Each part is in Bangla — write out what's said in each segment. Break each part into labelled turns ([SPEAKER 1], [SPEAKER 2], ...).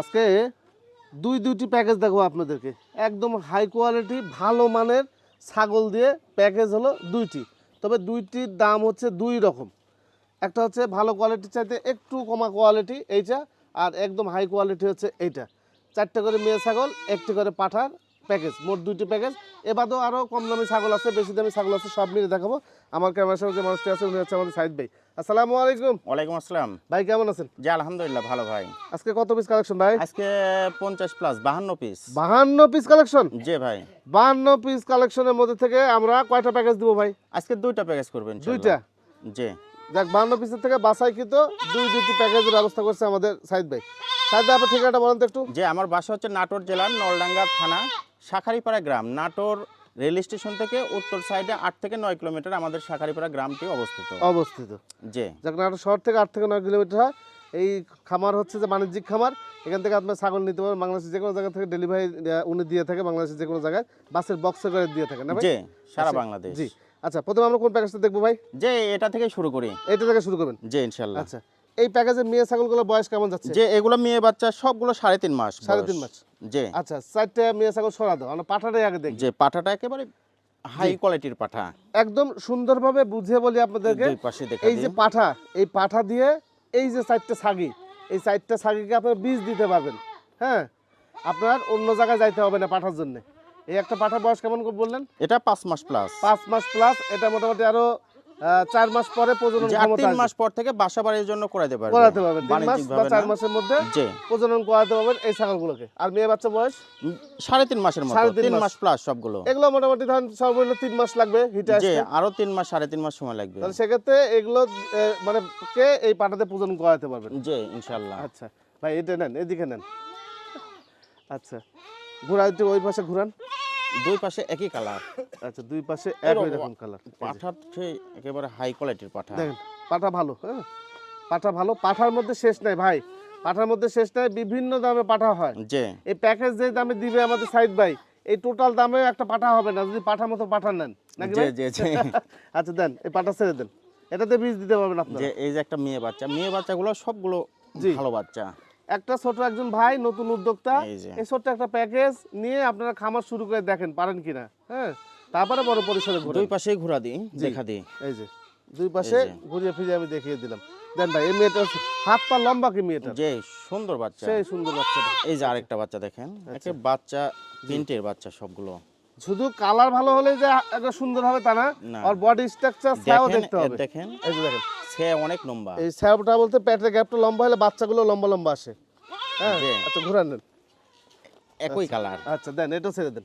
[SPEAKER 1] আজকে দুই দুইটি প্যাকেজ দেখাবো আপনাদেরকে। একদম হাই কোয়ালিটি ভালো মানের ছাগল দিয়ে প্যাকেজ হলো দুইটি। তবে দুইটির দাম হচ্ছে দুই রকম। একটা হচ্ছে ভালো কোয়ালিটির চাইতে একটু কমা কোয়ালিটি এইটা, আর একদম হাই কোয়ালিটি হচ্ছে এইটা। চারটে করে মেয়ে ছাগল, একটি করে পাঠার প্যাকেজ, মোট দুইটি প্যাকেজ। এবাদেও আরও কম দামি ছাগল আছে, বেশি দামি ছাগল আছে, সব মিলে দেখাবো। আমার ক্যামেরার সামনে যে মানুষটি আছে, উনি হচ্ছে আমাদের সাইদ ভাই। আসসালামু আলাইকুম।
[SPEAKER 2] ওয়ালাইকুম আসসালাম।
[SPEAKER 1] ভাই কেমন আছেন?
[SPEAKER 2] জি আলহামদুলিল্লাহ ভালো ভাই।
[SPEAKER 1] আজকে কত পিস কালেকশন ভাই?
[SPEAKER 2] আজকে পঞ্চাশ প্লাস বাহান্ন পিস
[SPEAKER 1] বাহান্ন পিস কালেকশন
[SPEAKER 2] জি ভাই।
[SPEAKER 1] বাহান্ন পিস কালেকশনের মধ্যে থেকে আমরা কয়টা প্যাকেজ দিব ভাই?
[SPEAKER 2] আজকে দুইটা প্যাকেজ করবেন
[SPEAKER 1] দুইটা?
[SPEAKER 2] জি।
[SPEAKER 1] দেখ বাহান্ন পিসের থেকে বাসাইকৃত দুই দুইটি প্যাকেজের ব্যবস্থা করছে আমাদের সাইদ ভাই। সাইদ ভাই আপনার ঠিকানাটা বলেন তো একটু।
[SPEAKER 2] যে আমার বাসা হচ্ছে নাটোর জেলার নলডাঙ্গা থানা শাখারিপাড়া গ্রাম নাটোর রেল স্টেশন থেকে উত্তর সাইডে আট থেকে নয় কিলোমিটার আমাদের শাখারিপাড়া গ্রামটি অবস্থিত।
[SPEAKER 1] অবস্থিত।
[SPEAKER 2] জি।
[SPEAKER 1] যাক শহর থেকে আট থেকে নয় কিলোমিটার হয়। এই খামার হচ্ছে যে বাণিজ্যিক খামার। এখান থেকে আপনার ছাগল নিতে পারবেন। বাংলাদেশের যে কোনো জায়গা থেকে ডেলিভারি উনি দিয়ে থাকে। বাংলাদেশের যে কোনো জায়গায় বাসের বক্সে করে দিয়ে থাকে না ভাই?
[SPEAKER 2] সারা
[SPEAKER 1] আচ্ছা,
[SPEAKER 2] বাংলাদেশ।
[SPEAKER 1] জি। আচ্ছা প্রথমে আমরা কোন প্যাকেজটা দেখব ভাই?
[SPEAKER 2] যে এটা থেকে শুরু করি।
[SPEAKER 1] এটা থেকে শুরু করবেন?
[SPEAKER 2] জি ইনশাল্লাহ।
[SPEAKER 1] আচ্ছা। এই প্যাকেজের মেয়ে ছাগলগুলোর বয়স কেমন যাচ্ছে?
[SPEAKER 2] যে এগুলো মেয়ে বাচ্চা সবগুলো সাড়ে তিন মাস
[SPEAKER 1] সাড়ে। তিন মাস।
[SPEAKER 2] জি।
[SPEAKER 1] আচ্ছা চারটে মেয়ে ছাগল সরা দাও আমরা পাঠাটাই আগে দেখি।
[SPEAKER 2] যে পাঠাটা একেবারে হাই কোয়ালিটির পাঠা।
[SPEAKER 1] একদম সুন্দরভাবে বুঝিয়ে বলি আপনাদেরকে
[SPEAKER 2] দুই পাশে দেখা
[SPEAKER 1] এই যে পাঠা এই পাঠা দিয়ে এই যে চারটে ছাগি এই চারটে ছাগিকে আপনার বীজ দিতে পারবেন হ্যাঁ? আপনার অন্য জায়গায় যাইতে হবে না পাঠার জন্য। এই একটা পাঠা বয়স কেমন বললেন?
[SPEAKER 2] এটা পাঁচ মাস প্লাস
[SPEAKER 1] পাঁচ মাস প্লাস এটা মোটামুটি আরও চার মাস পরে প্রজনন ক্ষমতা
[SPEAKER 2] তিন মাস পর থেকে বাসা বাড়ির জন্য করাতে পারবে।
[SPEAKER 1] করাতে পারবেন তিন মাস বা চার মাসের মধ্যে প্রজনন করাতে পারবেন এই ছাগলগুলোকে। আর মেয়ে বাচ্চা বয়স?
[SPEAKER 2] সাড়ে তিন মাসের মতো।
[SPEAKER 1] তিন মাস।
[SPEAKER 2] প্লাস সবগুলো।
[SPEAKER 1] এগুলো মোটামুটি ধরেন সর্বনিম্ন তিন মাস লাগবে হিটে আসতে।
[SPEAKER 2] আরও তিন মাস সাড়ে তিন মাস সময় লাগবে।
[SPEAKER 1] তাহলে সেক্ষেত্রে এগুলো মানে কে এই পাটাতে প্রজনন করাতে পারবেন?
[SPEAKER 2] জি ইনশাল্লাহ
[SPEAKER 1] আচ্ছা ভাই এটা নেন এদিকে নেন। আচ্ছা ঘোরা একটু ওই পাশে ঘুরান।
[SPEAKER 2] দুই পাশে একই কালার
[SPEAKER 1] আচ্ছা দুই পাশে একই রকম কালার
[SPEAKER 2] পাঠা হচ্ছে একেবারে হাই কোয়ালিটির পাঠা।
[SPEAKER 1] দেখেন পাঠা ভালো হ্যাঁ? পাঠা ভালো পাঠার মধ্যে শেষ নাই ভাই। পাঠার মধ্যে শেষ নাই বিভিন্ন দামে পাঠা হয়।
[SPEAKER 2] যে
[SPEAKER 1] এই প্যাকেজ যে দামে দিবে আমাদের সাইদ ভাই এই টোটাল দামে একটা পাঠা হবে না যদি পাঠার মতো পাঠা নেন। নাকি আচ্ছা দেন এই পাঠা ছেড়ে দেন। এটাতে বীজ দিতে পারবেন আপনারা।
[SPEAKER 2] যে এই যে একটা মেয়ে বাচ্চা মেয়ে বাচ্চাগুলো সবগুলো। ভালো বাচ্চা।
[SPEAKER 1] একটা ছোট একজন ভাই নতুন উদ্যোক্তা
[SPEAKER 2] এই
[SPEAKER 1] ছোট্ট একটা প্যাকেজ নিয়ে আপনারা খামার শুরু করে দেখেন পারেন কিনা হ্যাঁ? তারপরে বড় পরিসরে ঘুরে
[SPEAKER 2] দুই পাশেই ঘোরা দিই দেখা দিই।
[SPEAKER 1] এই যে দুই পাশে। ঘুরিয়ে ফিরিয়ে আমি দেখিয়ে দিলাম। দেন ভাই এই মেয়েটা হাত পা লম্বা কি মেয়েটা?
[SPEAKER 2] যে সুন্দর বাচ্চা।
[SPEAKER 1] সেই সুন্দর বাচ্চাটা।
[SPEAKER 2] এই যে আরেকটা বাচ্চা দেখেন একে বাচ্চা তিনটের বাচ্চা সবগুলো।
[SPEAKER 1] শুধু কালার ভালো হলে যে একটা সুন্দর হবে তা না। আর বডি স্ট্রাকচার ছায়াও দেখতে হবে।
[SPEAKER 2] দেখেন
[SPEAKER 1] এই যে দেখেন।
[SPEAKER 2] সে অনেক লম্বা।
[SPEAKER 1] এই ছায়াটা বলতে পেটের গ্যাপটা লম্বা হলে বাচ্চাগুলো লম্বা লম্বা আসে। হ্যাঁ। আচ্ছা ঘুরান নেন
[SPEAKER 2] একই কালার।
[SPEAKER 1] আচ্ছা দেন এটাও ছেড়ে দেন।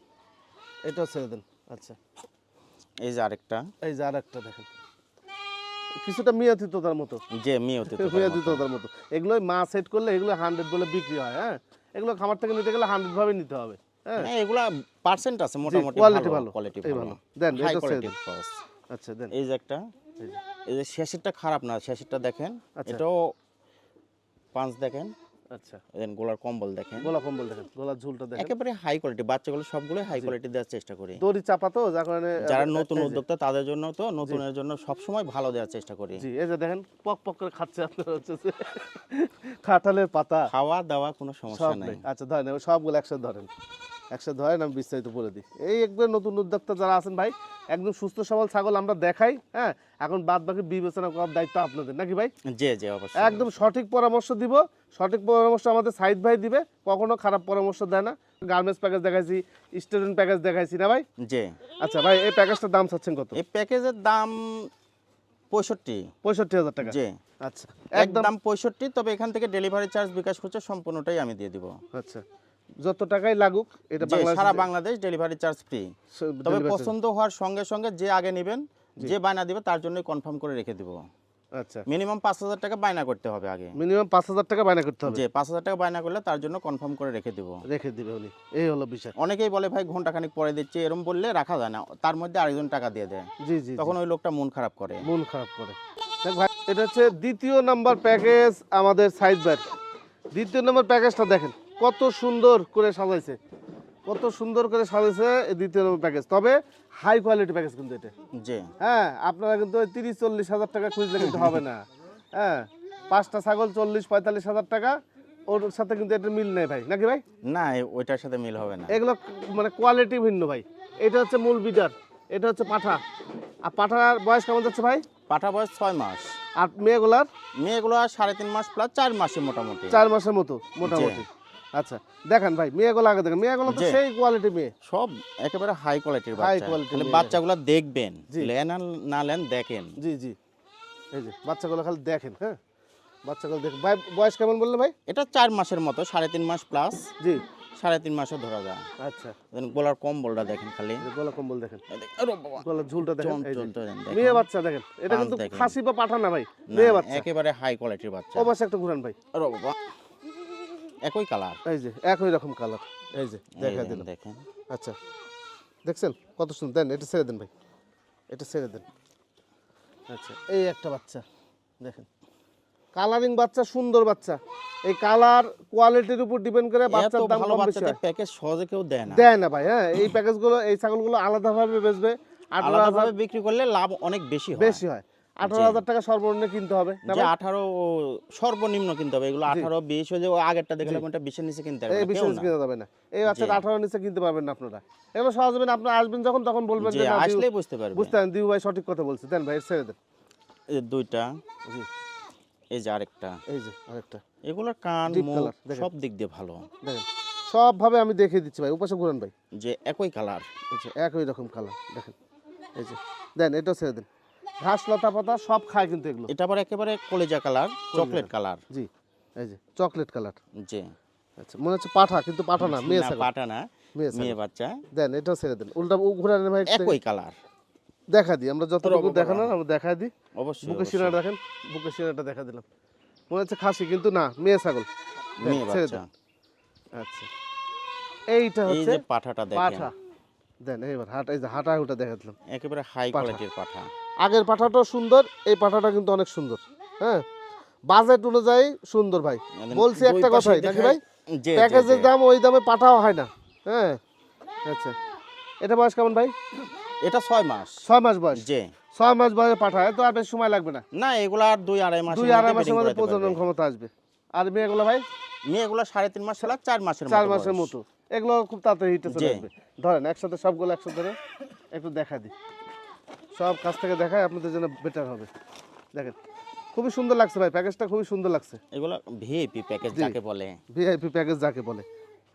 [SPEAKER 1] এটাও ছেড়ে দেন আচ্ছা।
[SPEAKER 2] এই যে আরেকটা।
[SPEAKER 1] এই যে আর একটা দেখেন। কিছুটা মিয়াতিততার মতো।
[SPEAKER 2] যে মেয়ে অতীত
[SPEAKER 1] মিয়াতিততার মতো। এগুলো মা সেট করলে এগুলো হান্ড্রেড বলে বিক্রি হয় হ্যাঁ? এগুলো খামার থেকে নিতে গেলে হান্ড্রেড ভাবে নিতে হবে। হ্যাঁ।
[SPEAKER 2] হ্যাঁ এগুলা পার্সেন্ট আছে মোটামুটি
[SPEAKER 1] কোয়ালিটি ভালো,
[SPEAKER 2] কোয়ালিটি
[SPEAKER 1] এই
[SPEAKER 2] ভালো।
[SPEAKER 1] দেন, এটা ছেড়ে আচ্ছা দেন।
[SPEAKER 2] এই যে একটা
[SPEAKER 1] এই যে।
[SPEAKER 2] এই যে শেষেরটা খারাপ না শেষেরটা দেখেন।
[SPEAKER 1] আচ্ছা।
[SPEAKER 2] এটাও পাঁচ দেখেন।
[SPEAKER 1] আচ্ছা।
[SPEAKER 2] দেন গোলার কম্বল দেখেন।
[SPEAKER 1] গোলা কম্বল দেখেন গোলার ঝুলটা দেখেন।
[SPEAKER 2] একেবারে হাই কোয়ালিটি বাচ্চাগুলো সবগুলো হাই কোয়ালিটি দেওয়ার চেষ্টা করি।
[SPEAKER 1] দড়ি চাপা তো যার কারণে
[SPEAKER 2] যারা নতুন উদ্যোক্তা তাদের জন্য তো নতুনের জন্য সবসময় ভালো দেওয়ার চেষ্টা করি।
[SPEAKER 1] জি এই যে দেখেন পক পক করে খাচ্ছে আপনার হচ্ছে যে। পাতা।
[SPEAKER 2] খাওয়া দাওয়া কোনো সমস্যা নাই।
[SPEAKER 1] আচ্ছা ধরেন সবগুলো একসাথে ধরেন। একসাথে ধরেন আমি বিস্তারিত বলে দিই। এই একবার নতুন উদ্যোক্তা যারা আছেন ভাই একদম সুস্থ সবল ছাগল আমরা দেখাই হ্যাঁ? এখন বাদ বাকি বিবেচনা করার দায়িত্ব আপনাদের নাকি ভাই?
[SPEAKER 2] জি জি অবশ্যই
[SPEAKER 1] একদম সঠিক পরামর্শ দিব সঠিক পরামর্শ আমাদের সাইদ ভাই দিবে কখনো খারাপ পরামর্শ দেয় না। গার্মেন্টস প্যাকেজ দেখাইছি স্টুডেন্ট প্যাকেজ দেখাইছি না ভাই?
[SPEAKER 2] জি।
[SPEAKER 1] আচ্ছা ভাই এই প্যাকেজটার দাম চাচ্ছেন কত?
[SPEAKER 2] এই প্যাকেজের দাম পঁয়ষট্টি।
[SPEAKER 1] পঁয়ষট্টি হাজার টাকা?
[SPEAKER 2] জি।
[SPEAKER 1] আচ্ছা একদম
[SPEAKER 2] একদম পঁয়ষট্টি তবে এখান থেকে ডেলিভারি চার্জ বিকাশ করছে সম্পূর্ণটাই আমি দিয়ে দিব।
[SPEAKER 1] আচ্ছা। যত টাকাই লাগুক এটা
[SPEAKER 2] সারা বাংলাদেশ ডেলিভারি চার্জ ফ্রি তবে পছন্দ হওয়ার সঙ্গে সঙ্গে যে আগে নেবেন যে বায়না দিবে তার জন্যই কনফার্ম করে রেখে দিব।
[SPEAKER 1] আচ্ছা।
[SPEAKER 2] মিনিমাম পাঁচ হাজার টাকা বায়না করতে হবে আগে।
[SPEAKER 1] মিনিমাম পাঁচ হাজার টাকা বায়না করতে হবে?
[SPEAKER 2] যে পাঁচ হাজার টাকা বায়না করলে তার জন্য কনফার্ম করে রেখে দিব।
[SPEAKER 1] রেখে দিবে উনি। এই হলো বিষয়।
[SPEAKER 2] অনেকেই বলে ভাই ঘণ্টা খানিক পরে দিচ্ছে। এরম বললে রাখা যায় না। তার মধ্যে আরেকজন টাকা দিয়ে দেয়।
[SPEAKER 1] জি জি
[SPEAKER 2] তখন ওই লোকটা মন খারাপ করে।
[SPEAKER 1] মন খারাপ করে। দেখ ভাই এটা হচ্ছে দ্বিতীয় নাম্বার প্যাকেজ আমাদের সাইড ব্যাগ দ্বিতীয় নাম্বার প্যাকেজটা দেখেন। কত সুন্দর করে সাজাইছে। কত সুন্দর করে সাজাইছে দ্বিতীয় প্যাকেজ তবে হাই কোয়ালিটি প্যাকেজ কিন্তু এটা।
[SPEAKER 2] যে
[SPEAKER 1] হ্যাঁ আপনারা কিন্তু ওই তিরিশ চল্লিশ হাজার টাকা খুঁজলে কিন্তু হবে না। হ্যাঁ পাঁচটা ছাগল চল্লিশ পঁয়তাল্লিশ হাজার টাকা ওর সাথে কিন্তু এটা মিল নেই ভাই। নাকি ভাই?
[SPEAKER 2] না ওইটার সাথে মিল হবে না।
[SPEAKER 1] এগুলো মানে কোয়ালিটি ভিন্ন ভাই। এটা হচ্ছে মূল বিডার এটা হচ্ছে পাঠা। আর পাঠার বয়স কেমন যাচ্ছে ভাই?
[SPEAKER 2] পাঠা বয়স ছয় মাস।
[SPEAKER 1] আর মেয়েগুলার?
[SPEAKER 2] মেয়েগুলো সাড়ে তিন মাস প্লাস চার মাসে মোটামুটি।
[SPEAKER 1] চার মাসের মতো মোটামুটি। আচ্ছা দেখেন ভাই মেয়েগুলো আগে দেখেন। মেয়েগুলো তো সেই কোয়ালিটি মেয়ে।
[SPEAKER 2] সব একেবারে হাই কোয়ালিটির বাচ্চা।
[SPEAKER 1] Quality
[SPEAKER 2] বাচ্চাগুলো দেখবেন লেন না লেন দেখেন।
[SPEAKER 1] জি জি। এই যে বাচ্চাগুলো খালি দেখেন হ্যাঁ? বাচ্চাগুলো দেখেন। ভাই বয়স কেমন বললেন ভাই?
[SPEAKER 2] এটা চার মাসের মতো সাড়ে তিন মাস প্লাস
[SPEAKER 1] জি।
[SPEAKER 2] সাড়ে তিন মাসও ধরা যায়।
[SPEAKER 1] আচ্ছা।
[SPEAKER 2] গোলার কম্বলটা দেখেন খালি।
[SPEAKER 1] এই যে গলা কম্বল দেখেন। গলার ঝুলটা দেখেন। মেয়ে বাচ্চা দেখেন। এটা কিন্তু খাসি বা পাঠা না ভাই মেয়ে বাচ্চা।
[SPEAKER 2] একেবারে হাই কোয়ালিটির বাচ্চা।
[SPEAKER 1] ও একটা ঘুরান ভাই।
[SPEAKER 2] আরে বাবা। একই কালার
[SPEAKER 1] এই যে একই রকম কালার এই যে দেখা দিলাম
[SPEAKER 2] দেখেন।
[SPEAKER 1] আচ্ছা দেখছেন? কত সুন্দর। দেন এটা ছেড়ে দেন ভাই। এটা ছেড়ে দেন। আচ্ছা এই একটা বাচ্চা দেখেন। কালারিং বাচ্চা সুন্দর বাচ্চা। এই কালার কোয়ালিটির উপর ডিপেন্ড করে বাচ্চার দাম কম বেশি হয়।
[SPEAKER 2] প্যাকেজ সহজে কেউ দেয় না।
[SPEAKER 1] দেয় না ভাই হ্যাঁ এই প্যাকেজগুলো এই ছাগলগুলো আলাদাভাবে বেচবে।
[SPEAKER 2] আলাদাভাবে বিক্রি করলে লাভ অনেক বেশি হয়।
[SPEAKER 1] বেশি হয়। আঠারো হাজার টাকা সর্বনিম্ন কিনতে হবে?
[SPEAKER 2] আঠারো সর্বনিম্ন কিনতে হবে এগুলো আঠারো বিশ হয়ে আগেরটা দেখলে কোনটা বিশের নিচে কিনতে হবে
[SPEAKER 1] এই
[SPEAKER 2] না, কেউ
[SPEAKER 1] বিশেষ
[SPEAKER 2] না।
[SPEAKER 1] কিনতে যাবে না। এই বাচ্চাটা আঠারো নিচে কিনতে পারবেন না আপনারা। এগুলো সহজ হবে আপনারা আসবেন যখন তখন বলবেন
[SPEAKER 2] যে আসলেই বুঝতে পারবে।
[SPEAKER 1] বুঝতে পারেন দিউ ভাই সঠিক কথা বলছে। দেন ভাই ছেড়ে দেন।
[SPEAKER 2] এই দুইটা এই যে আরেকটা।
[SPEAKER 1] এই যে আরেকটা।
[SPEAKER 2] এগুলোর কান সব দিক দিয়ে ভালো।
[SPEAKER 1] দেখেন সবভাবে আমি দেখিয়ে দিচ্ছি ভাই উপাসে ঘুরান ভাই।
[SPEAKER 2] যে একই কালার
[SPEAKER 1] একই রকম কালার দেখেন। এই যে দেন এটাও ছেড়ে দেন। ঘাস লতা পাতা সব খায় কিন্তু এগুলো।
[SPEAKER 2] এটা আবার একেবারে কলেজা কালার চকলেট কালার।
[SPEAKER 1] জি এই যে চকলেট কালার।
[SPEAKER 2] যে
[SPEAKER 1] আচ্ছা মনে হচ্ছে পাঠা কিন্তু পাঠা না মেয়ে
[SPEAKER 2] পাটা না
[SPEAKER 1] মেয়ে
[SPEAKER 2] বাচ্চা।
[SPEAKER 1] দেন এটাও ছেড়ে দেন। উল্টা ঘুরান ভাই
[SPEAKER 2] একই কালার।
[SPEAKER 1] দেখা দিই আমরা যতটুকু
[SPEAKER 2] বাবা।
[SPEAKER 1] দেখানোর আমরা দেখা দিই।
[SPEAKER 2] অবশ্যই
[SPEAKER 1] বুকের। সিনাটা দেখেন বুকের সিনাটা দেখা দিলাম। মনে হচ্ছে খাসি কিন্তু না মেয়ে ছাগল।
[SPEAKER 2] মেয়ে
[SPEAKER 1] ছেড়ে
[SPEAKER 2] বাচ্চা।
[SPEAKER 1] দেন। আচ্ছা। এইটা
[SPEAKER 2] এই
[SPEAKER 1] হচ্ছে
[SPEAKER 2] যে পাঠাটা দেখেন।
[SPEAKER 1] পাঠা। দেন এইবার হাটা এই যে হাটা হুটা দেখা দিলাম।
[SPEAKER 2] একেবারে হাই কোয়ালিটির পাঠা।
[SPEAKER 1] আগের পাঠাটাও সুন্দর এই পাঠাটা কিন্তু অনেক সুন্দর। হ্যাঁ? বাজেট অনুযায়ী সুন্দর ভাই।
[SPEAKER 2] মানে
[SPEAKER 1] বলছি একটা কথাই নাকি ভাই?
[SPEAKER 2] জি, জি,
[SPEAKER 1] প্যাকেজের দাম ওই দামে পাঠাও হয় না। হ্যাঁ? আচ্ছা। এটা বয়স কেমন ভাই?
[SPEAKER 2] এটা ছয় মাস।
[SPEAKER 1] ছয় মাস বয়স?
[SPEAKER 2] যে
[SPEAKER 1] ছয় মাস বয়সে পাঠায় তো আর বেশি সময় লাগবে না।
[SPEAKER 2] না এগুলো আর দুই আড়াই মাস
[SPEAKER 1] দুই আড়াই মাসের মধ্যে প্রজনন ক্ষমতা আসবে। আর মেয়েগুলো ভাই?
[SPEAKER 2] মেয়েগুলো সাড়ে তিন মাস ছাড়া চার মাসের
[SPEAKER 1] চার মাসের মতো। এগুলো খুব তাড়াতাড়ি হিটে চলে
[SPEAKER 2] জি।
[SPEAKER 1] আসবে। ধরেন একসাথে সবগুলো একসাথে ধরে একটু দেখা দিই। সব কাছ থেকে দেখায় আপনাদের জন্য বেটার হবে। দেখেন খুবই সুন্দর লাগছে ভাই প্যাকেজটা খুবই সুন্দর লাগছে।
[SPEAKER 2] এগুলো ভিআইপি প্যাকেজ যাকে বলে।
[SPEAKER 1] ভিআইপি প্যাকেজ যাকে বলে।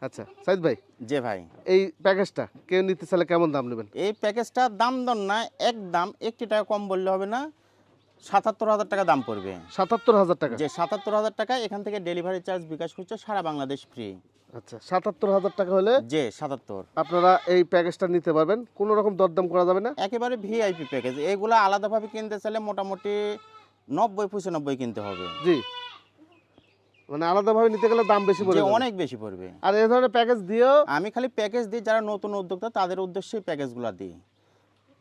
[SPEAKER 1] আচ্ছা সাইদ ভাই
[SPEAKER 2] যে ভাই।
[SPEAKER 1] এই প্যাকেজটা কেউ নিতে চাইলে কেমন দাম নেবেন?
[SPEAKER 2] এই প্যাকেজটা দাম দর না এক দাম একটি টাকা কম বললে হবে না। সাতাত্তর হাজার টাকা দাম পড়বে।
[SPEAKER 1] সাতাত্তর হাজার টাকা?
[SPEAKER 2] যে সাতাত্তর হাজার টাকা এখান থেকে ডেলিভারি চার্জ বিকাশ করছে সারা বাংলাদেশ ফ্রি
[SPEAKER 1] আচ্ছা সাতাত্তর হাজার টাকা হলে
[SPEAKER 2] যে সাতাত্তর।
[SPEAKER 1] আপনারা এই প্যাকেজটা নিতে পারবেন কোনো রকম দরদাম করা যাবে না?
[SPEAKER 2] একেবারে ভিআইপি প্যাকেজ এগুলো আলাদাভাবে কিনতে চাইলে মোটামুটি নব্বই পঁচানব্বই কিনতে হবে।
[SPEAKER 1] জি। মানে আলাদাভাবে নিতে গেলে দাম বেশি পড়ে
[SPEAKER 2] যে
[SPEAKER 1] যাবে।
[SPEAKER 2] অনেক বেশি পড়বে।
[SPEAKER 1] আর এই ধরনের প্যাকেজ দিয়েও
[SPEAKER 2] আমি খালি প্যাকেজ দিই যারা নতুন উদ্যোক্তা তাদের উদ্দেশ্যে প্যাকেজগুলো দিই।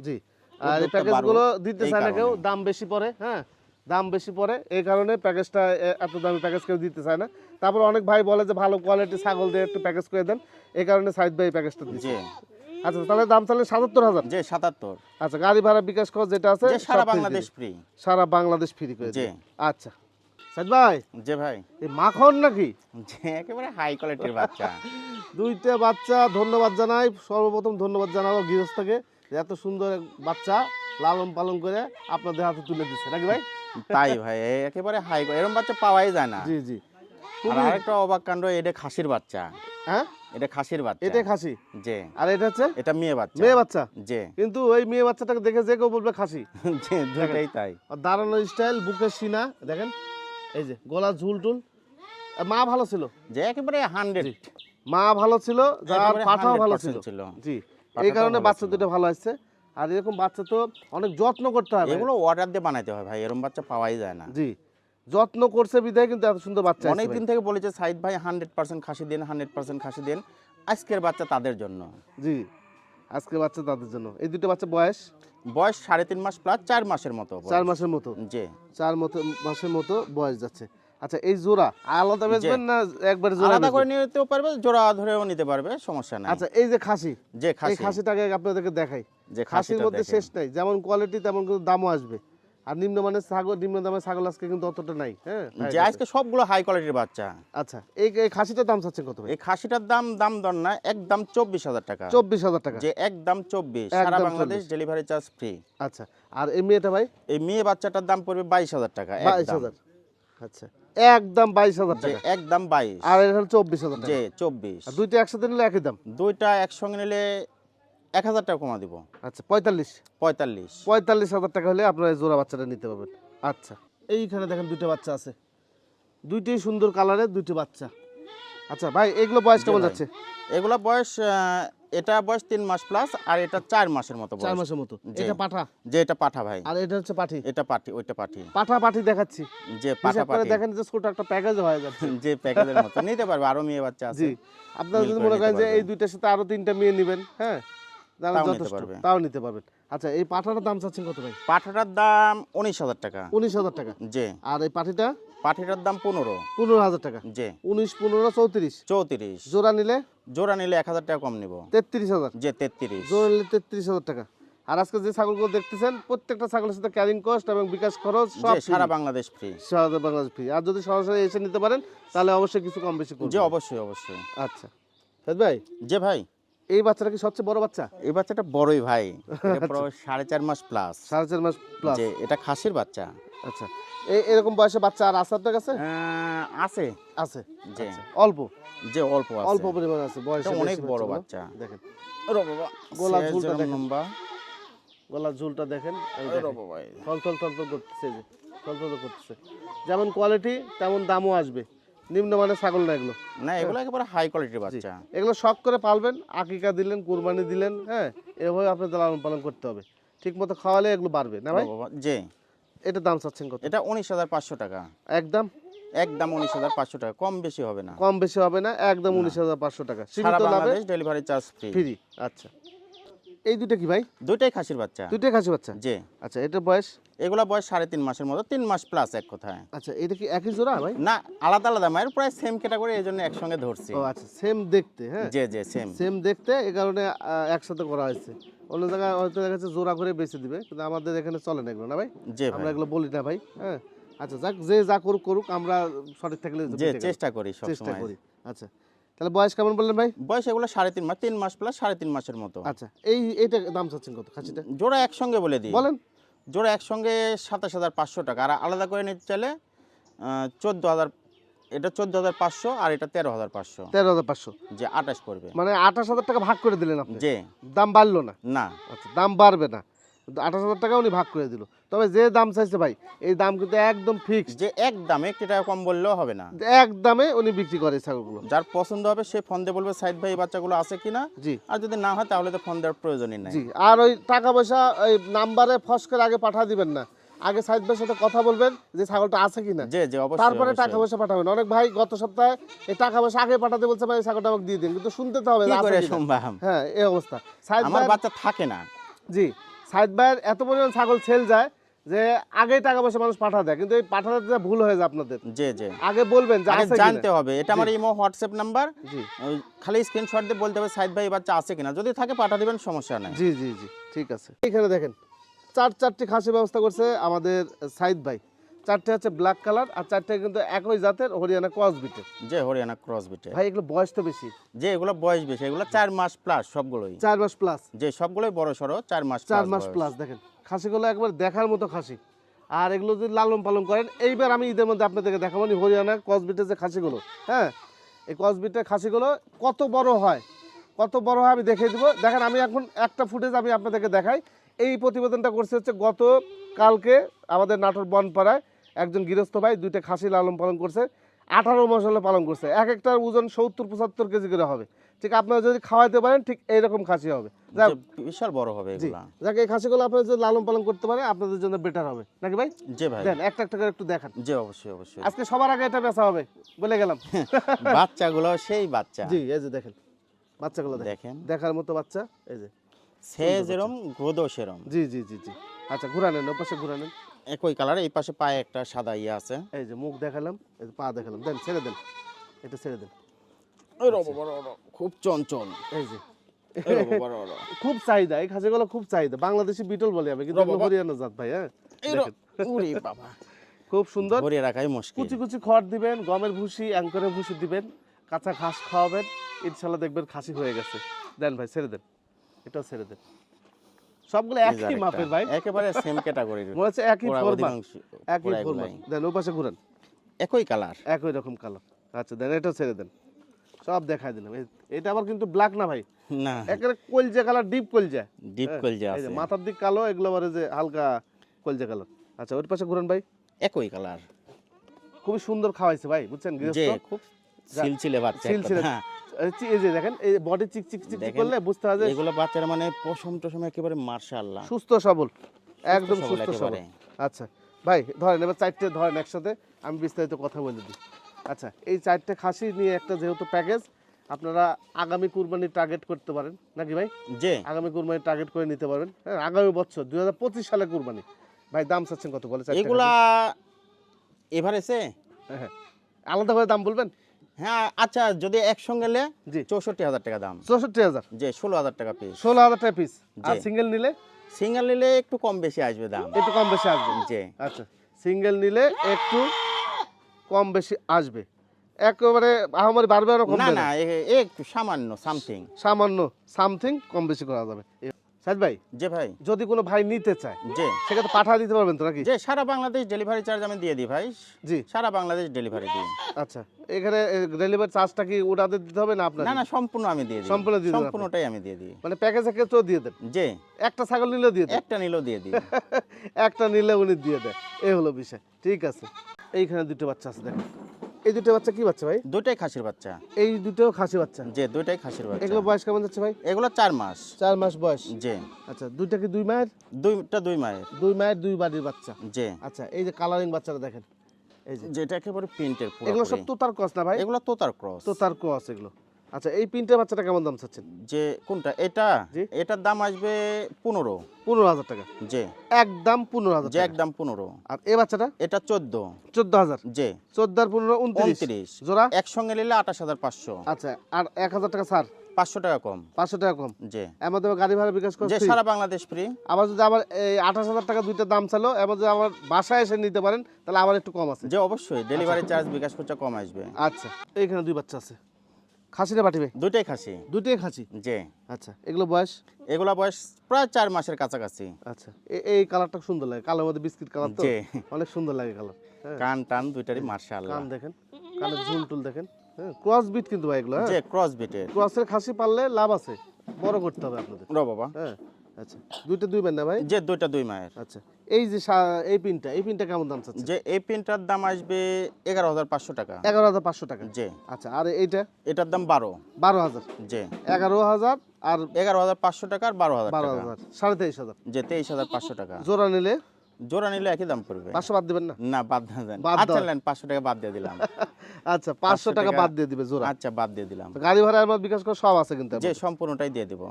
[SPEAKER 1] জি। আর এই প্যাকেজগুলো দিতে চায় না কেউ দাম বেশি পড়ে হ্যাঁ দাম বেশি পড়ে। এই কারণে প্যাকেজটা এত দামি প্যাকেজ কেউ দিতে চায় না। তারপর অনেক ভাই বলে যে ভালো কোয়ালিটি ছাগল দিয়ে একটু প্যাকেজ করে দেন। এই কারণে সাইদ ভাই প্যাকেজটা দিচ্ছে। আচ্ছা তাহলে দাম সাতাত্তর হাজার।
[SPEAKER 2] যে সাতাত্তর।
[SPEAKER 1] আচ্ছা গাড়ি ভাড়া বিকাশ খরচ যেটা আছে
[SPEAKER 2] সারা বাংলাদেশ ফ্রি
[SPEAKER 1] সারা বাংলাদেশ ফ্রি করে
[SPEAKER 2] জি।
[SPEAKER 1] আচ্ছা সাইদ ভাই।
[SPEAKER 2] যে ভাই।
[SPEAKER 1] এই মাখন নাকি?
[SPEAKER 2] যে একেবারে হাই কোয়ালিটির বাচ্চা।
[SPEAKER 1] দুইটা বাচ্চা ধন্যবাদ জানাই। সর্বপ্রথম ধন্যবাদ জানাব গৃহস্থকে। এত সুন্দর বাচ্চা লালন পালন করে আপনাদের হাতে তুলে দিচ্ছে নাকি ভাই?
[SPEAKER 2] তাই ভাই একেবারে হাই এরকম বাচ্চা পাওয়াই যায় না।
[SPEAKER 1] জি জি।
[SPEAKER 2] আরেকটা অবাক কাণ্ড এটা খাসির বাচ্চা।
[SPEAKER 1] হ্যাঁ?
[SPEAKER 2] এটা খাসির বাচ্চা।
[SPEAKER 1] এটাই খাসি?
[SPEAKER 2] যে
[SPEAKER 1] আর এটা হচ্ছে?
[SPEAKER 2] এটা মেয়ে বাচ্চা।
[SPEAKER 1] মেয়ে বাচ্চা?
[SPEAKER 2] যে
[SPEAKER 1] কিন্তু ওই মেয়ে বাচ্চাটাকে দেখে যে কেউ বলবে খাসি।
[SPEAKER 2] যে দুটাই তাই।
[SPEAKER 1] আর দাঁড়ানোর স্টাইল বুকের সিনা দেখেন? এই যে গলা ঝুল টুল। মা ভালো ছিল?
[SPEAKER 2] যে একেবারে হান্ড্রেড
[SPEAKER 1] মা ভালো ছিল যার পাঠাও ভালো
[SPEAKER 2] 100%
[SPEAKER 1] ছিল
[SPEAKER 2] ছিল।
[SPEAKER 1] জি। এই কারণে বাচ্চা দুটো ভালো আসছে আর এরকম বাচ্চা তো অনেক যত্ন করতে হবে।
[SPEAKER 2] এগুলো অর্ডার দিয়ে বানাইতে হয় ভাই এরকম বাচ্চা পাওয়াই যায় না।
[SPEAKER 1] জি। যত্ন করছে বিধায় কিন্তু এত সুন্দর বাচ্চা
[SPEAKER 2] অনেক দিন থেকে বলেছে সাইদ ভাই হান্ড্রেড পার্সেন্ট খাসি দিন হান্ড্রেড পার্সেন্ট খাসি দিন। আজকের বাচ্চা তাদের জন্য।
[SPEAKER 1] জি। আজকের বাচ্চা তাদের জন্য। এই দুটো বাচ্চা বয়স?
[SPEAKER 2] বয়স সাড়ে তিন মাস প্লাস চার মাসের মতো
[SPEAKER 1] চার মাসের মতো।
[SPEAKER 2] যে
[SPEAKER 1] চার মতো মাসের মতো বয়স যাচ্ছে। আচ্ছা এই জোড়া আলাদা বেচবেন না একবার জোড়া
[SPEAKER 2] আলাদা করে? নিতেও পারবে জোড়া ধরেও নিতে পারবে সমস্যা নাই।
[SPEAKER 1] আচ্ছা এই যে খাসি।
[SPEAKER 2] যে খাসি।
[SPEAKER 1] খাসিটাকে আপনাদেরকে দেখাই।
[SPEAKER 2] যে
[SPEAKER 1] খাসির মধ্যে শেষ নাই যেমন কোয়ালিটি তেমন কিন্তু দামও আসবে। আর নিম্নমানের ছাগল নিম্ন দামের ছাগল আজকে কিন্তু অতটা নাই হ্যাঁ?
[SPEAKER 2] যে আজকে সবগুলো হাই কোয়ালিটির বাচ্চা।
[SPEAKER 1] আচ্ছা এই এই খাসিটার দাম চাচ্ছেন কত
[SPEAKER 2] এই খাসিটার দাম দাম দর না একদম চব্বিশ হাজার টাকা।
[SPEAKER 1] চব্বিশ হাজার টাকা।
[SPEAKER 2] যে একদম চব্বিশ। সারা বাংলাদেশ ডেলিভারি চার্জ ফ্রি
[SPEAKER 1] আচ্ছা আর এই মেয়েটা ভাই?
[SPEAKER 2] এই মেয়ে বাচ্চাটার দাম পড়বে বাইশ হাজার টাকা
[SPEAKER 1] বাইশ হাজার। আচ্ছা। একদম বাইশ হাজার টাকা।
[SPEAKER 2] একদম বাইশ।
[SPEAKER 1] আর এটা হলো চব্বিশ হাজার টাকা।
[SPEAKER 2] চব্বিশ।
[SPEAKER 1] আর দুইটা একসাথে নিলে একই দাম?
[SPEAKER 2] দুইটা একসঙ্গে নিলে এক হাজার টাকা কমা দিব।
[SPEAKER 1] আচ্ছা পঁয়তাল্লিশ?
[SPEAKER 2] পঁয়তাল্লিশ।
[SPEAKER 1] পঁয়তাল্লিশ হাজার টাকা হলে আপনারা জোড়া বাচ্চাটা নিতে পারবেন। আচ্ছা এইখানে দেখেন দুটো বাচ্চা আছে। দুইটাই সুন্দর কালারের দুইটি বাচ্চা। আচ্ছা ভাই এগুলো বয়স কেমন যাচ্ছে?
[SPEAKER 2] এগুলো বয়স এটা বয়স তিন মাস প্লাস আর এটা চার মাসের মতো
[SPEAKER 1] চার মাসের মতো। এটা পাঠা?
[SPEAKER 2] যে এটা পাঠা ভাই।
[SPEAKER 1] আর এটা হচ্ছে পাঠি?
[SPEAKER 2] এটা পাঠি ওইটা পাঠি।
[SPEAKER 1] পাঠা পাঠি দেখাচ্ছি
[SPEAKER 2] যে পাঠা পাঠি
[SPEAKER 1] দেখেন যে ছোট একটা প্যাকেজ হয়ে যাচ্ছে।
[SPEAKER 2] যে প্যাকেজের মতো। নিতে পারবে আরও মেয়ে বাচ্চা আছে।
[SPEAKER 1] জি। আপনারা যদি মনে করেন যে এই দুইটার সাথে আরও তিনটা মেয়ে নেবেন হ্যাঁ?
[SPEAKER 2] নিতে
[SPEAKER 1] যথেষ্ট। তাও নিতে পারবেন। আচ্ছা এই পাঠাটার দাম চাচ্ছেন কত ভাই?
[SPEAKER 2] পাঠাটার দাম উনিশ হাজার টাকা।
[SPEAKER 1] উনিশ হাজার টাকা।
[SPEAKER 2] যে
[SPEAKER 1] আর এই পাঠিটা?
[SPEAKER 2] পাঠিটার দাম পনেরো।
[SPEAKER 1] পনেরো হাজার টাকা।
[SPEAKER 2] যে
[SPEAKER 1] উনিশ পনেরো চৌত্রিশ?
[SPEAKER 2] চৌত্রিশ।
[SPEAKER 1] জোড়া নিলে?
[SPEAKER 2] জোড়া নিলে এক হাজার টাকা কম নিব।
[SPEAKER 1] তেত্রিশ হাজার।
[SPEAKER 2] যে তেত্রিশ।
[SPEAKER 1] জোড়া নিলে তেত্রিশ হাজার টাকা। আর আজকে যে ছাগলগুলো দেখতেছেন প্রত্যেকটা ছাগলের সাথে ক্যারিং কস্ট এবং বিকাশ খরচ সব
[SPEAKER 2] সারা বাংলাদেশ ফ্রি
[SPEAKER 1] সারা বাংলাদেশ ফ্রি আর যদি সরাসরি এসে নিতে পারেন তাহলে অবশ্যই কিছু কম বেশি করবে।
[SPEAKER 2] যে অবশ্যই অবশ্যই।
[SPEAKER 1] আচ্ছা। ভাই?
[SPEAKER 2] যে ভাই।
[SPEAKER 1] এই বাচ্চাটা কি সবচেয়ে বড় বাচ্চা?
[SPEAKER 2] এই বাচ্চাটা বড়ই ভাই। সাড়ে চার মাস প্লাস
[SPEAKER 1] সাড়ে চার মাস প্লাস
[SPEAKER 2] এটা খাসির বাচ্চা।
[SPEAKER 1] আচ্ছা। এরকম বয়সে বাচ্চা আর আছে আপনার কাছে?
[SPEAKER 2] আছে।
[SPEAKER 1] আছে।
[SPEAKER 2] যে।
[SPEAKER 1] আচ্ছা, অল্প?
[SPEAKER 2] যে অল্প আছে।
[SPEAKER 1] অল্প পরিমাণ আছে বয়সে
[SPEAKER 2] অনেক বড় বাচ্চা।
[SPEAKER 1] দেখেন। গোলাপ ঝুলটা দেখেন।
[SPEAKER 2] লম্বা।
[SPEAKER 1] গলার ঝুলটা দেখেন। থল থল থল থল করতেছে যে। থল থল করতেছে। যেমন কোয়ালিটি তেমন দামও আসবে। নিম্নমানের ছাগল না এগুলো।
[SPEAKER 2] না এগুলো একেবারে হাই কোয়ালিটির বাচ্চা।
[SPEAKER 1] এগুলো শখ করে পালবেন আকিকা দিলেন কুরবানি দিলেন হ্যাঁ এভাবে আপনাদের লালন পালন করতে হবে। ঠিক মতো খাওয়ালে এগুলো বাড়বে না ভাই?
[SPEAKER 2] যে
[SPEAKER 1] এটা দাম চাচ্ছেন কত?
[SPEAKER 2] এটা উনিশ হাজার পাঁচশো টাকা।
[SPEAKER 1] একদম
[SPEAKER 2] একদম উনিশ হাজার পাঁচশো টাকা কম বেশি হবে না।
[SPEAKER 1] কম বেশি হবে না একদম উনিশ হাজার পাঁচশো টাকা।
[SPEAKER 2] সারা Bangladesh delivery charge free
[SPEAKER 1] free আচ্ছা। এই দুটো কি ভাই?
[SPEAKER 2] দুইটাই খাসির বাচ্চা।
[SPEAKER 1] দুইটাই খাসি বাচ্চা?
[SPEAKER 2] যে
[SPEAKER 1] আচ্ছা এটার বয়স?
[SPEAKER 2] এগুলা বয়স সাড়ে তিন মাসের মতো তিন মাস প্লাস এক কথায়।
[SPEAKER 1] আচ্ছা এটা কি একই জোড়া ভাই?
[SPEAKER 2] না আলাদা আলাদা মায়ের প্রায় সেম ক্যাটাগরি এই জন্য একসঙ্গে ধরছি।
[SPEAKER 1] ও আচ্ছা সেম দেখতে হ্যাঁ?
[SPEAKER 2] যে যে সেম
[SPEAKER 1] সেম দেখতে এই কারণে একসাথে করা হয়েছে। অন্য জায়গায় হয়তো দেখা যাচ্ছে জোড়া করে বেছে দিবে কিন্তু আমাদের এখানে চলে না এগুলো না ভাই?
[SPEAKER 2] যে
[SPEAKER 1] আমরা এগুলো বলি না ভাই হ্যাঁ? আচ্ছা যাক যে যা করুক করুক আমরা সঠিক থাকলে
[SPEAKER 2] চেষ্টা করি সব
[SPEAKER 1] চেষ্টা করি আচ্ছা। তাহলে বয়স কেমন বললেন ভাই?
[SPEAKER 2] বয়স এগুলো সাড়ে তিন মাস তিন মাস প্লাস সাড়ে তিন মাসের মতো।
[SPEAKER 1] আচ্ছা এই এইটা দাম চাচ্ছেন কত খাসিটা?
[SPEAKER 2] জোড়া একসঙ্গে বলে দিই।
[SPEAKER 1] বলেন।
[SPEAKER 2] জোড়া একসঙ্গে সাতাশ হাজার পাঁচশো টাকা আর আলাদা করে নিতে চাইলে চোদ্দ হাজার এটা চোদ্দ হাজার পাঁচশো আর এটা তেরো হাজার পাঁচশো।
[SPEAKER 1] তেরো হাজার পাঁচশো।
[SPEAKER 2] যে আঠাশ পড়বে।
[SPEAKER 1] মানে আঠাশ হাজার টাকা ভাগ করে দিলেন আপনি।
[SPEAKER 2] যে।
[SPEAKER 1] দাম বাড়লো না?
[SPEAKER 2] না।
[SPEAKER 1] আচ্ছা দাম বাড়বে না। আঠাশ হাজার টাকা উনি ভাগ করে দিল। তবে যে দাম চাইছে ভাই এই দাম কিন্তু একদম ফিক্সড
[SPEAKER 2] যে এক দামে একটি টাকা কম বললেও হবে না।
[SPEAKER 1] এক দামে উনি বিক্রি করে ছাগলগুলো।
[SPEAKER 2] যার পছন্দ হবে সে ফোন দিয়ে বলবে সাইদ ভাই বাচ্চাগুলো আছে কিনা?
[SPEAKER 1] জি।
[SPEAKER 2] আর যদি না হয় তাহলে তো ফোন দেওয়ার প্রয়োজনই নাই।
[SPEAKER 1] জি। আর ওই টাকা পয়সা ওই নাম্বারে ফস করে আগে পাঠা দিবেন না। আগে সাইদ ভাইয়ের সাথে কথা বলবেন যে ছাগলটা আছে কিনা।
[SPEAKER 2] যে যে অবশ্যই
[SPEAKER 1] তারপরে টাকা পয়সা পাঠাবেন। অনেক ভাই গত সপ্তাহে এই টাকা পয়সা আগে পাঠাতে বলছে ভাই ছাগলটা আমাকে দিয়ে দিন। কিন্তু শুনতে তো হবে
[SPEAKER 2] কি করে সম্ভব?
[SPEAKER 1] হ্যাঁ এই অবস্থা। সাইদ
[SPEAKER 2] আমার বাচ্চা থাকে না।
[SPEAKER 1] জি। সাইদ ভাইয়ের এত পরিমাণ ছাগল সেল যায় যে আগে টাকা পয়সা মানুষ পাঠা দেয় কিন্তু এই পাঠাতে যা ভুল হয়ে যায় আপনাদের।
[SPEAKER 2] জি জি।
[SPEAKER 1] আগে বলবেন যে
[SPEAKER 2] আগে জানতে হবে এটা আমার ইমো হোয়াটসঅ্যাপ নাম্বার।
[SPEAKER 1] জি।
[SPEAKER 2] খালি স্ক্রিনশট দিয়ে বলতে হবে সাইদ ভাই বাচ্চা আছে কিনা। যদি থাকে পাঠা দিবেন সমস্যা নাই।
[SPEAKER 1] জি জি জি ঠিক আছে। এখানে দেখেন চার চারটি খাসি ব্যবস্থা করছে আমাদের সাইদ ভাই। চারটে হচ্ছে ব্ল্যাক কালার আর চারটে কিন্তু একই জাতের হরিয়ানা ক্রস বিটের
[SPEAKER 2] যে হরিয়ানা ক্রস বিটে
[SPEAKER 1] ভাই এগুলো বয়স তো বেশি।
[SPEAKER 2] যে এগুলো বয়স বেশি এগুলো চার মাস প্লাস সবগুলোই।
[SPEAKER 1] চার মাস প্লাস
[SPEAKER 2] যে সবগুলোই বড় সড়ো চার মাস
[SPEAKER 1] চার মাস প্লাস দেখেন। খাসিগুলো একবার দেখার মতো খাসি। আর এগুলো যদি লালন পালন করেন এইবার আমি ঈদের মধ্যে আপনাদেরকে দেখাবো নি হরিয়ানা কসবিটের যে খাসিগুলো। হ্যাঁ এই কসবিটের খাসিগুলো কত বড় হয়? কত বড় হয় আমি দেখিয়ে দিব। দেখেন আমি এখন একটা ফুটেজ আমি আপনাদেরকে দেখাই। এই প্রতিবেদনটা করছে হচ্ছে গত কালকে আমাদের নাটোর বনপাড়ায়। একজন গৃহস্থ ভাই দুইটা খাসি লালন পালন করছে আঠারো মাস হলে পালন করছে। এক একটার ওজন সত্তর পঁচাত্তর কেজি করে হবে। ঠিক আপনারা যদি খাওয়াইতে পারেন ঠিক এইরকম খাসি হবে।
[SPEAKER 2] বিশাল বড় হবে
[SPEAKER 1] জি। যাকে এই খাসিগুলো আপনারা যদি লালন পালন করতে পারে আপনাদের জন্য বেটার হবে। নাকি ভাই?
[SPEAKER 2] যে ভাই।
[SPEAKER 1] দেন একটা একটা করে একটু দেখান।
[SPEAKER 2] যে অবশ্যই অবশ্যই।
[SPEAKER 1] আজকে সবার আগে এটা বেচা হবে বলে গেলাম।
[SPEAKER 2] বাচ্চাগুলো সেই বাচ্চা।
[SPEAKER 1] জি এই যে দেখেন বাচ্চাগুলো দেখেন।
[SPEAKER 2] দেখেন।
[SPEAKER 1] দেখার মতো বাচ্চা এই যে।
[SPEAKER 2] সে যেরম গ্রোদও সেরম।
[SPEAKER 1] জি জি জি জি। আচ্ছা ঘুরানেন ওপাশে ঘুরানেন।
[SPEAKER 2] একই কালার এই পাশে পায়ে একটা সাদা ইয়ে আছে।
[SPEAKER 1] এই যে মুখ দেখালাম এই যে পা দেখালাম। দেন ছেড়ে দেন এটা ছেড়ে দেন।
[SPEAKER 2] খুব চঞ্চল
[SPEAKER 1] এই যে। খুব চাহিদা এই খাসিগুলো খুব চাহিদা। বাংলাদেশি বিটল বলে আমি কিন্তু। হরিয়ানা জাত ভাই হ্যাঁ?
[SPEAKER 2] বাবা।
[SPEAKER 1] খুব সুন্দর।
[SPEAKER 2] ধরে রাখাই মুশকিল।
[SPEAKER 1] কুচি কুচি খড় দিবেন গমের ভুসি অ্যাঙ্করের ভুসি দিবেন কাঁচা ঘাস খাওয়াবেন ইনশাল্লাহ দেখবেন খাসি হয়ে গেছে। দেন ভাই ছেড়ে দেন। এটাও ছেড়ে দেন। সবগুলো একই মাপের ভাই
[SPEAKER 2] একেবারে সেম ক্যাটাগরির
[SPEAKER 1] মনে হচ্ছে একই ফরমান একই ফরমান দেন ও পাশে ঘুরান।
[SPEAKER 2] একই কালার
[SPEAKER 1] একই রকম কালার আচ্ছা দেন এটাও ছেড়ে দেন। সব দেখাই দিলাম। এটা আবার কিন্তু ব্ল্যাক না ভাই?
[SPEAKER 2] না।
[SPEAKER 1] একেবারে কলজা কালার ডিপ কলজা।
[SPEAKER 2] ডিপ কলজা আছে।
[SPEAKER 1] মাথার দিক কালো এগুলো আবার যে হালকা কলজা কালার আচ্ছা ওর পাশে ঘুরান ভাই।
[SPEAKER 2] একই কালার
[SPEAKER 1] খুবই সুন্দর খাওয়াইছে ভাই বুঝছেন? গৃহস্থ।
[SPEAKER 2] খুব সিলসিলে বাচ্চা
[SPEAKER 1] সিল
[SPEAKER 2] এক
[SPEAKER 1] ছিল
[SPEAKER 2] কথা।
[SPEAKER 1] এই যে দেখেন এই বডি চিক চিক চিক চিক করলে বুঝতে হবে
[SPEAKER 2] এগুলো বাচ্চারা মানে পশম টসম একেবারে মার্শাল্লাহ
[SPEAKER 1] সুস্থ সবল একদম সুস্থ সবল আচ্ছা ভাই ধরেন এবার চারটে ধরেন একসাথে আমি বিস্তারিত কথা বলে দিই। আচ্ছা এই চারটে খাসি নিয়ে একটা যেহেতু প্যাকেজ আপনারা আগামী কুরবানি টার্গেট করতে পারেন নাকি ভাই?
[SPEAKER 2] যে
[SPEAKER 1] আগামী কুরবানি টার্গেট করে নিতে পারবেন। হ্যাঁ আগামী বছর দুই হাজার পঁচিশ সালে কুরবানি। ভাই দাম চাচ্ছেন কত বলে
[SPEAKER 2] এগুলা এভারেজে
[SPEAKER 1] খাসি? হ্যাঁ, হ্যাঁ। আলাদা করে দাম বলবেন?
[SPEAKER 2] হ্যাঁ আচ্ছা যদি একসঙ্গে লে
[SPEAKER 1] জি।
[SPEAKER 2] চৌষট্টি হাজার টাকা দাম।
[SPEAKER 1] চৌষট্টি হাজার?
[SPEAKER 2] যে ষোলো হাজার টাকা পিস
[SPEAKER 1] ষোলো হাজার টাকা পিস আর সিঙ্গেল নিলে?
[SPEAKER 2] সিঙ্গেল নিলে একটু কম বেশি আসবে দাম।
[SPEAKER 1] একটু কম বেশি আসবে।
[SPEAKER 2] যে
[SPEAKER 1] আচ্ছা সিঙ্গেল নিলে একটু কম বেশি আসবে। একেবারে আহামারি বাড়বে
[SPEAKER 2] না
[SPEAKER 1] না
[SPEAKER 2] একটু সামান্য সামথিং
[SPEAKER 1] সামান্য সামথিং কম বেশি করা যাবে। সাজ ভাই
[SPEAKER 2] যে ভাই।
[SPEAKER 1] যদি কোনো ভাই নিতে চায়
[SPEAKER 2] যে
[SPEAKER 1] সেক্ষেত্রে পাঠা দিতে পারবেন তো নাকি?
[SPEAKER 2] যে সারা বাংলাদেশ ডেলিভারি চার্জ আমি দিয়ে দিই ভাই।
[SPEAKER 1] জি।
[SPEAKER 2] সারা বাংলাদেশ ডেলিভারি দিই।
[SPEAKER 1] আচ্ছা এখানে ডেলিভারি চার্জটা কি ওটাতে দিতে হবে না আপনার
[SPEAKER 2] না না সম্পূর্ণ আমি দিয়ে দিই।
[SPEAKER 1] সম্পূর্ণ দিয়ে?
[SPEAKER 2] সম্পূর্ণটাই আমি দিয়ে দিই।
[SPEAKER 1] মানে প্যাকেজের ক্ষেত্রেও দিয়ে দেন?
[SPEAKER 2] যে
[SPEAKER 1] একটা ছাগল নিলেও দিয়ে দেন?
[SPEAKER 2] একটা নিলেও দিয়ে দিই।
[SPEAKER 1] একটা নিলে উনি দিয়ে দেয় এই হলো বিষয়। ঠিক আছে। এইখানে দুটো বাচ্চা আছে দেখেন। এই দুটো বাচ্চা কি বাচ্চা ভাই?
[SPEAKER 2] দুইটাই খাসির বাচ্চা।
[SPEAKER 1] এই দুটো খাসি বাচ্চা?
[SPEAKER 2] জি দুইটাই খাসির বাচ্চা।
[SPEAKER 1] এগুলো বয়স কেমন যাচ্ছে ভাই?
[SPEAKER 2] এগুলো চার মাস।
[SPEAKER 1] চার মাস বয়স?
[SPEAKER 2] জি।
[SPEAKER 1] আচ্ছা দুইটা কি দুই মায়ের?
[SPEAKER 2] দুইটা দুই মায়ের।
[SPEAKER 1] দুই মায়ের দুই বাড়ির বাচ্চা?
[SPEAKER 2] জি।
[SPEAKER 1] আচ্ছা এই যে কালারিং বাচ্চাটা দেখেন। এই যে।
[SPEAKER 2] যেটা একেবারে প্রিন্টের
[SPEAKER 1] এগুলো সব তোতার ক্রস না ভাই?
[SPEAKER 2] এগুলো তোতার ক্রস
[SPEAKER 1] তোতার ক্রস এগুলো। আচ্ছা এই প্রিন্টের বাচ্চাটা কেমন দাম চাচ্ছেন?
[SPEAKER 2] যে কোনটা? এটা? এটার দাম আসবে পনেরো।
[SPEAKER 1] পনেরো হাজার টাকা।
[SPEAKER 2] যে
[SPEAKER 1] একদম পনেরো হাজার
[SPEAKER 2] যে। একদম পনেরো।
[SPEAKER 1] আর এই বাচ্চাটা?
[SPEAKER 2] এটা চোদ্দ।
[SPEAKER 1] চোদ্দ হাজার।
[SPEAKER 2] যে
[SPEAKER 1] চোদ্দ আর পনেরো উনত্রিশ। জোড়া?
[SPEAKER 2] একসঙ্গে নিলে আঠাশ হাজার পাঁচশো।
[SPEAKER 1] আচ্ছা আর এক হাজার টাকা ছাড়?
[SPEAKER 2] পাঁচশো টাকা কম।
[SPEAKER 1] পাঁচশো টাকা কম?
[SPEAKER 2] যে
[SPEAKER 1] মধ্যে গাড়ি ভাড়া বিকাশ করছি
[SPEAKER 2] সারা বাংলাদেশ ফ্রি
[SPEAKER 1] আবার যদি আমার এই আঠাশ হাজার টাকা দুইটা দাম চালো এবার যদি আমার বাসায় এসে নিতে পারেন তাহলে আমার একটু কম আছে।
[SPEAKER 2] যে অবশ্যই। ডেলিভারি চার্জ বিকাশ করছে কম আসবে।
[SPEAKER 1] আচ্ছা এইখানে দুই বাচ্চা আছে। খাসি না
[SPEAKER 2] দুইটাই খাসি।
[SPEAKER 1] দুইটাই খাসি?
[SPEAKER 2] জি।
[SPEAKER 1] আচ্ছা এগুলো বয়স?
[SPEAKER 2] এগুলা বয়স প্রায় চার মাসের কাছাকাছি।
[SPEAKER 1] আচ্ছা এই কালারটা সুন্দর লাগে কালোর মধ্যে বিস্কিট কালার তো? অনেক সুন্দর লাগে কালার হ্যাঁ।
[SPEAKER 2] কান টান দুইটারই মার্শাল
[SPEAKER 1] কান দেখেন কানের ঝুল টুল দেখেন হ্যাঁ। ক্রস বিট কিন্তু ভাই এগুলো হ্যাঁ।
[SPEAKER 2] ক্রস বিটের
[SPEAKER 1] ক্রসের খাসি পারলে লাভ আছে বড় করতে হবে আপনাদের।
[SPEAKER 2] বাবা।
[SPEAKER 1] হ্যাঁ। আচ্ছা দুইটা দুই না ভাই?
[SPEAKER 2] যে দুইটা দুই মায়ের।
[SPEAKER 1] আচ্ছা এই যে এই পিনটা এই পিনটা কেমন দাম চাচ্ছে
[SPEAKER 2] যে এই পেনটার দাম আসবে এগারো হাজার পাঁচশো টাকা।
[SPEAKER 1] এগারো হাজার পাঁচশো টাকা?
[SPEAKER 2] যে
[SPEAKER 1] আচ্ছা আর এইটা?
[SPEAKER 2] এটার দাম বারো।
[SPEAKER 1] বারো হাজার?
[SPEAKER 2] যে
[SPEAKER 1] এগারো হাজার আর
[SPEAKER 2] এগারো হাজার পাঁচশো টাকা আর বারো হাজার
[SPEAKER 1] বারো হাজার সাড়ে তেইশ হাজার।
[SPEAKER 2] যে তেইশ হাজার পাঁচশো টাকা।
[SPEAKER 1] জোড়া নিলে?
[SPEAKER 2] জোড়া নিলে একই দাম পড়বে।
[SPEAKER 1] পাঁচশো বাদ দিবেন না?
[SPEAKER 2] না বাদ দেন। আচ্ছা নেন পাঁচশো টাকা বাদ দিয়ে দিলাম।
[SPEAKER 1] আচ্ছা পাঁচশো টাকা
[SPEAKER 2] টাকা-
[SPEAKER 1] বাদ দিয়ে দিবে জোড়া।
[SPEAKER 2] আচ্ছা বাদ দিয়ে দিলাম।
[SPEAKER 1] গাড়ি ভাড়া আমার বিকাশ করে সব আছে কিন্তু
[SPEAKER 2] যে সম্পূর্ণটাই দিয়ে দিব।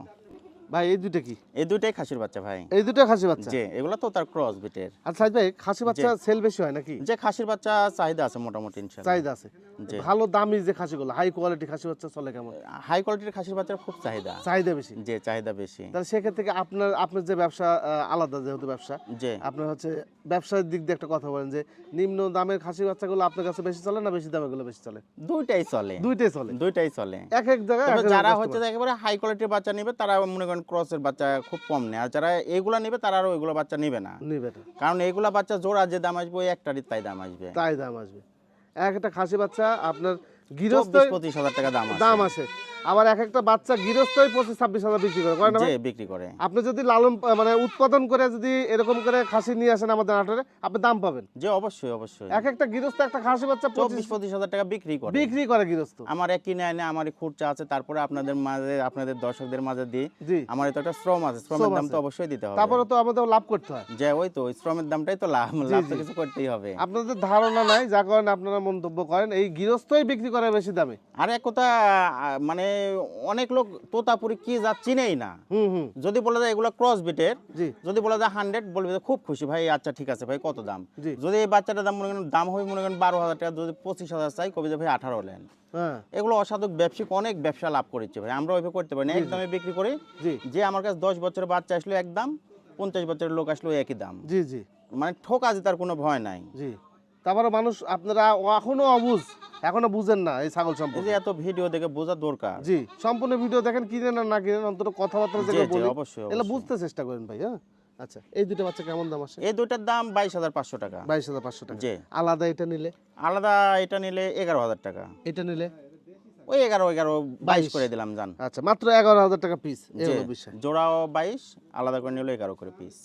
[SPEAKER 1] ভাই এই দুইটা কি?
[SPEAKER 2] এই দুইটাই খাসির বাচ্চা ভাই।
[SPEAKER 1] এই দুটো খাসি বাচ্চা?
[SPEAKER 2] যে এগুলো তো তার ক্রস বিটের
[SPEAKER 1] আচ্ছা সাইদ ভাই খাসি বাচ্চা সেল বেশি হয় নাকি?
[SPEAKER 2] যে খাসির বাচ্চা চাহিদা আছে মোটামুটি ইনশাল্লাহ।
[SPEAKER 1] চাহিদা আছে।
[SPEAKER 2] জি।
[SPEAKER 1] ভালো দামি যে খাসিগুলো হাই কোয়ালিটি খাসি বাচ্চা চলে কেমন?
[SPEAKER 2] হাই কোয়ালিটির খাসির বাচ্চার খুব চাহিদা।
[SPEAKER 1] চাহিদা বেশি?
[SPEAKER 2] যে চাহিদা বেশি।
[SPEAKER 1] তাহলে সেক্ষেত্রে কি আপনার আপনার যে ব্যবসা আলাদা যেহেতু ব্যবসা
[SPEAKER 2] যে
[SPEAKER 1] আপনার হচ্ছে ব্যবসার দিক দিয়ে একটা কথা বলেন যে নিম্ন দামের খাসি বাচ্চাগুলো আপনার কাছে বেশি চলে না বেশি দামেরগুলো বেশি চলে?
[SPEAKER 2] দুইটাই চলে।
[SPEAKER 1] দুইটাই চলে?
[SPEAKER 2] দুইটাই চলে।
[SPEAKER 1] এক এক জায়গায়
[SPEAKER 2] যারা হচ্ছে একেবারে হাই কোয়ালিটির বাচ্চা নেবে তারা মনে করেন ক্রসের বাচ্চা খুব কম নেয়। আর যারা এইগুলা নেবে তারা আর ওইগুলো বাচ্চা নেবে না।
[SPEAKER 1] নেবে না।
[SPEAKER 2] কারণ এইগুলা বাচ্চা জোড়া যে দাম আসবে ওই একটারই তাই দাম আসবে।
[SPEAKER 1] তাই দাম আসবে। এক একটা খাসি বাচ্চা আপনার গৃহস্থ
[SPEAKER 2] পঁচিশ হাজার টাকা দাম
[SPEAKER 1] দাম
[SPEAKER 2] আছে।
[SPEAKER 1] আবার এক একটা বাচ্চা গৃহস্থই পঁচিশ ছাব্বিশ হাজার বিক্রি করে করে না
[SPEAKER 2] বিক্রি করে।
[SPEAKER 1] আপনি যদি লালন মানে উৎপাদন করে যদি এরকম করে খাসি নিয়ে আসেন আমাদের নাটোরে আপনি দাম পাবেন।
[SPEAKER 2] যে অবশ্যই অবশ্যই।
[SPEAKER 1] এক একটা গৃহস্থ একটা খাসি বাচ্চা
[SPEAKER 2] চব্বিশ
[SPEAKER 1] পঁচিশ
[SPEAKER 2] পঁচিশ হাজার টাকা বিক্রি করে।
[SPEAKER 1] বিক্রি করে গৃহস্থ।
[SPEAKER 2] আমার এক কিনে আনে আমারই খুরচা আছে তারপরে আপনাদের মাঝে আপনাদের দর্শকদের মাঝে দিই। আমার তো একটা শ্রম আছে শ্রমের দাম তো অবশ্যই দিতে হবে।
[SPEAKER 1] তারপরে তো আমাদের লাভ করতে হয়।
[SPEAKER 2] যে ওই তো ওই শ্রমের দামটাই তো লাভ লাভ তো কিছু করতেই হবে।
[SPEAKER 1] আপনাদের ধারণা নাই যা করেন আপনারা মন্তব্য করেন এই গৃহস্থই বিক্রি করে বেশি দামে।
[SPEAKER 2] আর এক কথা মানে অনেক লোক তোতাপুরি কি যা চিনেই না। যদি বলে যায় এগুলো ক্রস বিটের যদি বলে যায় হান্ড্রেড বলবে খুব খুশি ভাই আচ্ছা ঠিক আছে ভাই কত দাম? যদি এই বাচ্চাটার দাম মনে করেন দাম হবে মনে করেন বারো হাজার টাকা যদি পঁচিশ হাজার চাই কবি যে ভাই আঠারো নেন
[SPEAKER 1] হ্যাঁ।
[SPEAKER 2] এগুলো অসাধু ব্যবসায়িক অনেক ব্যবসা লাভ করেছে ভাই আমরা ওইভাবে করতে পারি না। একদমে বিক্রি করি যে আমার কাছে দশ বছরের বাচ্চা আসলো একদম পঞ্চাশ বছরের লোক আসলো একই দাম।
[SPEAKER 1] জি জি।
[SPEAKER 2] মানে ঠকাজে তার কোনো ভয় নাই।
[SPEAKER 1] জি। তারপরে মানুষ আপনারা এখনও অবুঝ এখনও বুঝেন না এই ছাগল সম্পর্কে।
[SPEAKER 2] এত ভিডিও দেখে বোঝা দরকার।
[SPEAKER 1] জি সম্পূর্ণ ভিডিও দেখেন কিনেন আর না কিনেন অন্তত কথাবার্তা যেগুলো বলি
[SPEAKER 2] অবশ্যই,
[SPEAKER 1] এগুলো বুঝতে চেষ্টা করেন ভাই হ্যাঁ? আচ্ছা এই দুটো বাচ্চা কেমন দাম আসে?
[SPEAKER 2] এই দুইটার দাম বাইশ হাজার পাঁচশো টাকা।
[SPEAKER 1] বাইশ হাজার পাঁচশো টাকা।
[SPEAKER 2] জি।
[SPEAKER 1] আলাদা এটা নিলে?
[SPEAKER 2] আলাদা এটা নিলে এগারো হাজার টাকা।
[SPEAKER 1] এটা নিলে?
[SPEAKER 2] ওই এগারো এগারো বাইশ করে দিলাম জান।
[SPEAKER 1] আচ্ছা মাত্র এগারো হাজার টাকা পিস এই হলো বিষয়।
[SPEAKER 2] জোড়াও বাইশ আলাদা করে নিলে এগারো করে পিস